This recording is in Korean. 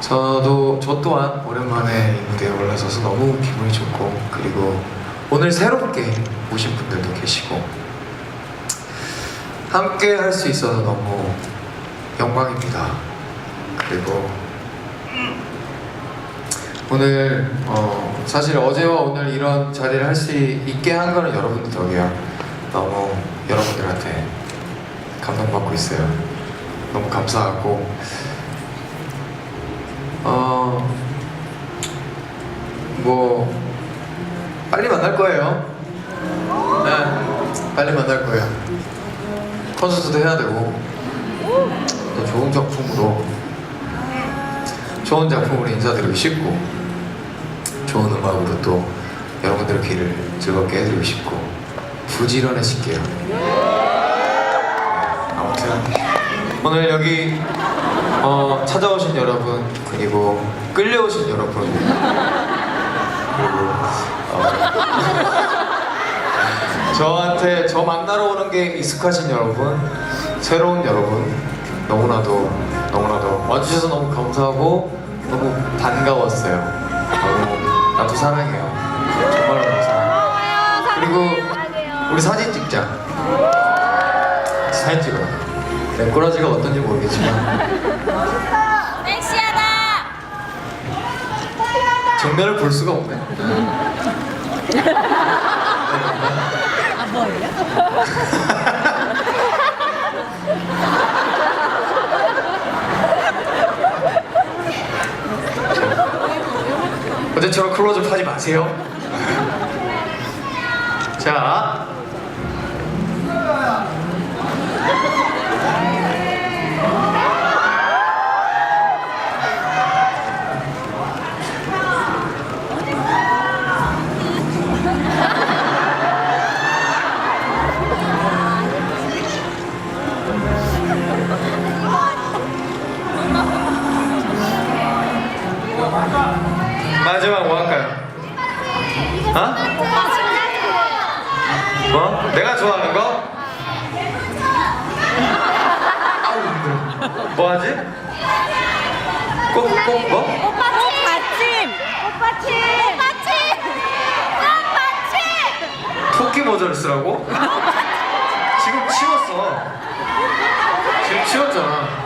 저도 저 또한 오랜만에 이 무대에 올라서서 너무 기분이 좋고 그리고 오늘 새롭게 오신 분들도 계시고 함께 할 수 있어서 너무 영광입니다. 그리고 오늘 어, 사실 어제와 오늘 이런 자리를 할 수 있게 한 거는 여러분들 덕이야. 너무 여러분들한테 감동받고 있어요. 너무 감사하고 어, 뭐 빨리 만날 거예요. 네, 빨리 만날 거예요. 콘서트도 해야 되고 또 좋은 작품으로 좋은 작품으로 인사드리고 싶고 좋은 음악으로 또 여러분들의 귀를 즐겁게 해드리고 싶고 부지런해질게요. 아무튼 오늘 여기 어, 찾아오신 여러분 그리고 끌려오신 여러분. 그리고 어, 저한테 저 만나러 오는 게 익숙하신 여러분 새로운 여러분 너무나도 너무나도 와주셔서 너무 감사하고 너무 반가웠어요. 너무 나도 사랑해요. 정말로 너무 사랑해요. 그리고 우리 사진 찍자. 사진 찍어요 내 꼬라지가 어떤지 모르겠지만 섹시하다. 정면을 볼 수가 없네 아 뭐예요? 어제처럼 클로즈업 하지 마세요 자 마지막 뭐 할까요? 어? 뭐? 내가 좋아하는 거? 뭐 하지? 꼭, 꼭 뭐? 오빠 침. 오빠 침. 오빠 침. 오빠 침. 토끼 모자를 쓰라고? 지금 치웠어. 지금 치웠잖아.